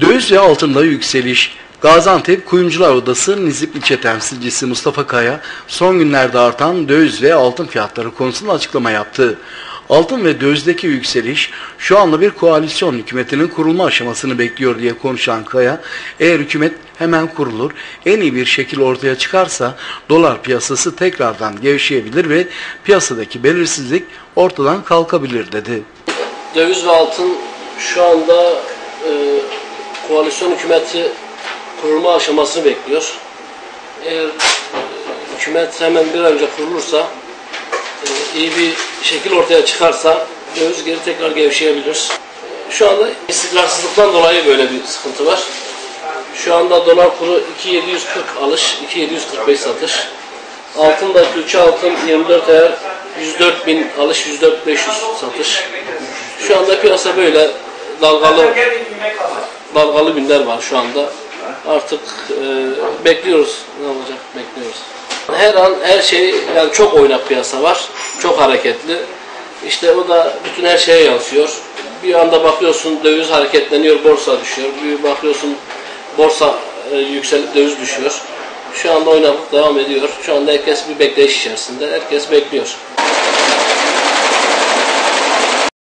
Döviz ve altında yükseliş. Gaziantep Kuyumcular Odası Nizip İlçe Temsilcisi Mustafa Kaya son günlerde artan döviz ve altın fiyatları konusunda açıklama yaptı. Altın ve dövizdeki yükseliş şu anda bir koalisyon hükümetinin kurulma aşamasını bekliyor diye konuşan Kaya, eğer hükümet hemen kurulur, en iyi bir şekil ortaya çıkarsa dolar piyasası tekrardan gevşeyebilir ve piyasadaki belirsizlik ortadan kalkabilir dedi. Döviz ve altın şu anda e, koalisyon hükümeti kurulma aşamasını bekliyor. Eğer hükümet hemen bir önce kurulursa e, iyi bir şekil ortaya çıkarsa döviz geri tekrar gevşeyebilir. Şu anda istikrarsızlıktan dolayı böyle bir sıkıntı var. Şu anda dolar kuru 2740 alış, 2745 satış. Altın da külçe altın 24 ayar 104 bin alış, 104 500 satış. Şu anda piyasa böyle dalgalı dalgalı günler var şu anda. Artık e, bekliyoruz. Ne olacak? Bekliyoruz. Her an her şey yani çok oynak piyasa var. Çok hareketli. İşte o da bütün her şeye yansıyor. Bir anda bakıyorsun döviz hareketleniyor, borsa düşüyor. Bir bakıyorsun borsa e, yükselip döviz düşüyor. Şu anda oynaklık devam ediyor. Şu anda herkes bir bekleyiş içerisinde. Herkes bekliyor.